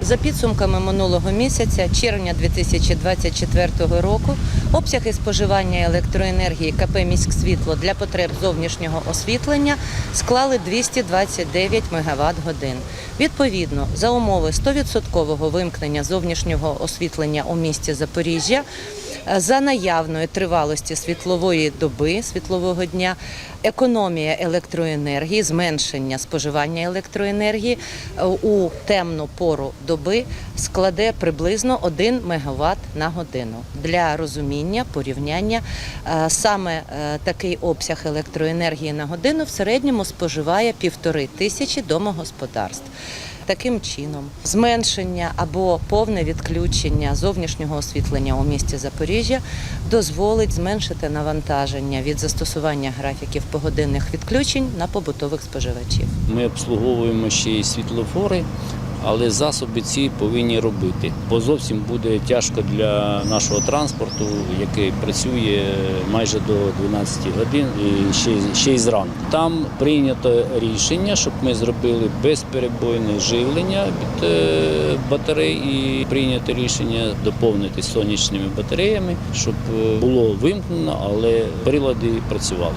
За підсумками минулого місяця, червня 2024 року, обсяги споживання електроенергії КП «Міськсвітло» для потреб зовнішнього освітлення склали 229 МВт годин. Відповідно, за умови 100% вимкнення зовнішнього освітлення у місті Запоріжжя, за наявної тривалості світлової доби, світлового дня, економія електроенергії, зменшення споживання електроенергії е, у темну пору доби складе приблизно 1 МВт на годину. Для розуміння, порівняння, е, саме е, такий обсяг електроенергії на годину в середньому споживає півтори тисячі домогосподарств. Таким чином, зменшення або повне відключення зовнішнього освітлення у місті Запоріжжя дозволить зменшити навантаження від застосування графіків погодинних відключень на побутових споживачів. Ми обслуговуємо ще й світлофори, але засоби ці повинні робити. Бо зовсім буде тяжко для нашого транспорту, який працює майже до 12 годин і ще, ще й зранку. Там прийнято рішення, щоб ми зробили безперебойне живлення від е, батарей і прийнято рішення доповнити сонячними батареями, щоб е, було вимкнено, але прилади працювали.